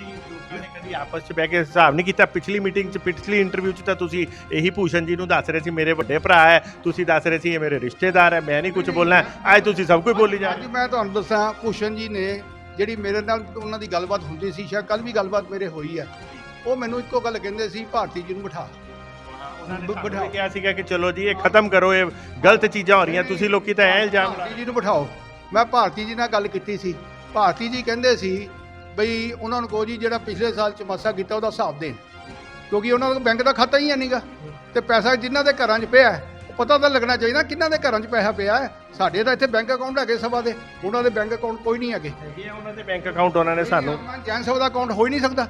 ਤੁਸੀਂ ਲੋਕਾਂ ਨੇ ਕਦੀ ਆਪਸ 'ਚ ਬਹਿ ਕੇ ਹਿਸਾਬ ਨਹੀਂ ਕੀਤਾ? ਪਿਛਲੀ ਮੀਟਿੰਗ 'ਚ ਪਿਛਲੀ ਇੰਟਰਵਿਊ 'ਚ ਤਾਂ ਤੁਸੀਂ ਇਹੀ ਭੂਸ਼ਣ ਜੀ ਨੂੰ ਦੱਸ ਰਹੇ ਸੀ ਮੇਰੇ ਵੱਡੇ ਭਰਾ ਹੈ। ਤੁਸੀਂ ਦੱਸ ਰਹੇ ਸੀ ਇਹ ਮੇਰੇ ਰਿਸ਼ਤੇਦਾਰ ਹੈ ਮੈਂ ਨਹੀਂ ਕੁਝ ਬੋਲਣਾ ਅੱਜ ਤੁਸੀਂ ਸਭ ਕੁਝ ਬੋਲੀ ਜਾ ਰਹੇ ਮੈਂ ਤੁਹਾਨੂੰ ਦੱਸਾਂ ਭੂਸ਼ਣ ਜੀ ਨੇ ਜਿਹੜੀ ਮੇਰੇ ਨਾਲ ਉਹਨਾਂ ਦੀ ਗੱਲਬਾਤ ਹੁੰਦੀ ਸੀ ਸ਼ਾਇਦ ਕੱਲ ਵੀ ਗੱਲਬਾਤ ਮੇਰੇ ਹੋਈ ਹੈ ਉਹ ਮੈਨੂੰ ਇੱਕੋ ਗੱਲ ਕਹਿੰਦੇ ਸੀ ਭਾਰਤੀ ਜੀ ਨੂੰ ਬਿਠਾ ਉਹਨਾਂ ਨੇ ਬ-। ਵੀ ਕਿਹਾ ਸੀਗਾ ਕਿ ਚਲੋ ਜੀ ਇਹ ਖਤਮ ਕਰੋ ਇਹ ਗਲਤ ਚੀਜ਼ਾਂ ਹੋ ਰਹੀਆਂ ਤੁਸੀਂ ਲੋਕੀ ਤਾਂ ਐ ਇਲਜ਼ਾਮ ਲਾ ਭਾਰਤੀ ਜੀ ਨੂੰ ਬਿਠਾਓ। ਮੈਂ ਭਾਰਤੀ ਜੀ ਨਾਲ ਗੱਲ ਕੀਤੀ ਸੀ। ਭਾਰਤੀ ਜੀ ਕਹਿੰਦੇ ਸੀ ਬਈ ਉਹਨਾਂ ਨੂੰ ਕਹੋ ਜੀ ਜਿਹੜਾ ਪਿਛਲੇ ਸਾਲ ਚਮਾਸਾ ਕੀਤਾ ਉਹਦਾ ਹਿਸਾਬ ਦੇਣ। ਕਿਉਂਕਿ ਉਹਨਾਂ ਦਾ ਬੈਂਕ ਦਾ ਖਾਤਾ ਹੀ ਹੈ ਨਹੀਂਗਾ ਤੇ ਪੈਸਾ ਜਿਨ੍ਹਾਂ ਦੇ ਘਰਾਂ 'ਚ ਪਿਆ ਉਹ ਪਤਾ ਤਾਂ ਲੱਗਣਾ ਚਾਹੀਦਾ ਕਿਹਨਾਂ ਦੇ ਘਰਾਂ 'ਚ ਪੈਸਾ ਪਿਆ ਹੈ। ਸਾਡੇ ਤਾਂ ਇੱਥੇ ਬੈਂਕ ਅਕਾਊਂਟ ਹੈਗੇ ਸਭਾ ਦੇ ਉਹਨਾਂ ਦੇ ਬੈਂਕ ਅਕਾਊਂਟ ਕੋਈ ਨਹੀਂ ਹੈਗੇ। ਹੈਗੇ ਉਹਨਾਂ ਦੇ ਬੈਂਕ ਅਕਾਊਂਟ ਉਹਨਾਂ ਨੇ ਸਾਨੂੰ। ਜੈਨ ਸਭਾ ਦਾ ਅਕਾਊਂਟ ਹੋ ਹੀ ਨਹੀਂ ਸਕਦਾ।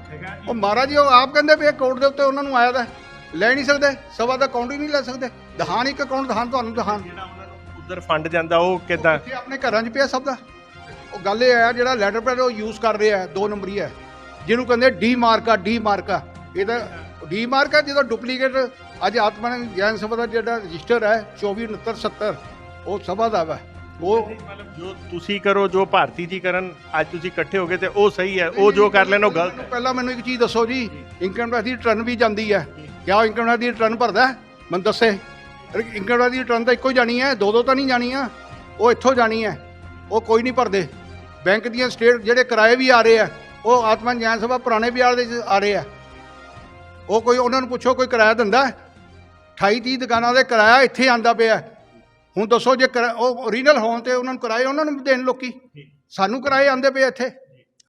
ਉਹ ਮਹਾਰਾਜ ਜੀ ਉਹ ਆਪ ਕਹਿੰਦੇ ਵੀ ਅਕਾਊਂਟ ਦੇ ਉੱਤੇ ਉਹਨਾਂ ਨੂੰ ਆਇਆ ਦਾ। ਲੈ ਨਹੀਂ ਸਕਦੇ ਸਭਾ ਦਾ ਅਕਾਊਂਟ ਹੀ ਨਹੀਂ ਲੈ ਸਕਦੇ। ਦਹਾਨ ਇੱਕ ਅਕਾਊਂਟ ਦਹਾਨ ਤੁਹਾਨੂੰ ਦਹਾਨ ਜਿਹੜਾ ਉਹਨਾਂ ਨੂੰ ਉਧਰ ਫੰਡ ਜਾਂਦਾ ਉਹ ਕਿਦਾਂ? ਆਪਣੇ ਘਰਾਂ 'ਚ ਪਿਆ ਸਭ ਦਾ। ਗੱਲ ਇਹ ਹੈ ਜਿਹੜਾ ਲੈਟਰ ਪੈਡ ਉਹ ਯੂਜ਼ ਕਰ ਰਿਹਾ ਦੋ ਨੰਬਰੀ ਹੈ। ਜਿਹਨੂੰ ਕਹਿੰਦੇ ਡੀ ਮਾਰਕਾ ਡੀ ਮਾਰਕਾ ਇਹਦਾ ਡੀ ਮਾਰਕਾ ਜਿਹਦਾ ਡੁਪਲੀਕੇਟ ਅੱਜ ਆਤਮਨ ਜੈਨ ਸਭਾ ਦਾ ਜਿਹੜਾ ਰਜਿਸਟਰ ਹੈ 246970 ਉਹ ਸਭਾ ਦਾ ਵਾ। ਉਹ ਜੋ ਤੁਸੀਂ ਕਰੋ ਜੋ ਭਾਰਤੀ ਜੀ ਕਰਨ ਅੱਜ ਤੁਸੀਂ ਇਕੱਠੇ ਹੋ ਗਏ ਤੇ ਉਹ ਸਹੀ ਹੈ ਉਹ ਜੋ ਕਰ ਲੈਣ ਉਹ ਗਲਤ ਹੈ। ਪਹਿਲਾਂ ਮੈਨੂੰ ਇੱਕ ਚੀਜ਼ ਦੱਸੋ ਜੀ ਇਨਕਮ ਟੈਕਸ ਦੀ ਰਿਟਰਨ ਵੀ ਜਾਂਦੀ ਹੈ। ਕਿਆ ਇਨਕਮ ਟੈਕਸ ਦੀ ਰਿਟਰਨ ਭਰਦਾ? ਮੈਨੂੰ ਦੱਸੇ। ਇਨਕਮ ਟੈਕਸ ਦੀ ਰਿਟਰਨ ਤਾਂ ਇੱਕੋ ਹੀ ਜਾਣੀ ਹੈ ਦੋ ਦੋ ਤਾਂ ਨਹੀਂ ਜਾਣੀ ਆ ਉਹ ਇੱਥੋਂ ਜਾਣੀ ਹੈ। ਉਹ ਕੋਈ ਨਹੀਂ ਭਰਦੇ। ਬੈਂਕ ਦੀਆਂ ਸਟੇਟ ਜਿਹੜੇ ਕਿਰਾਏ ਵੀ ਆ ਰਹੇ ਆ ਉਹ ਆਤਮਨ ਜੈਨ ਸਭਾ ਪੁਰਾਣੇ ਬਾਜ਼ਾਰ ਦੇ ਆ ਰਹੇ ਆ ਉਹ ਕੋਈ ਉਹਨਾਂ ਨੂੰ ਪੁੱਛੋ ਕੋਈ ਕਿਰਾਇਆ ਦਿੰਦਾ ਹੈ? 28 30 ਦੁਕਾਨਾਂ ਦੇ ਕਿਰਾਇਆ ਇੱਥੇ ਆਂਦਾ ਪਿਆ। ਹੁਣ ਦੱਸੋ ਜੇ ਉਹ ਓਰੀਜਨਲ ਹੋਣ ਤੇ ਉਹਨਾਂ ਨੂੰ ਕਿਰਾਏ ਉਹਨਾਂ ਨੂੰ ਦੇਣ ਲੋਕੀ ਸਾਨੂੰ ਕਿਰਾਏ ਆਂਦੇ ਪਏ ਇੱਥੇ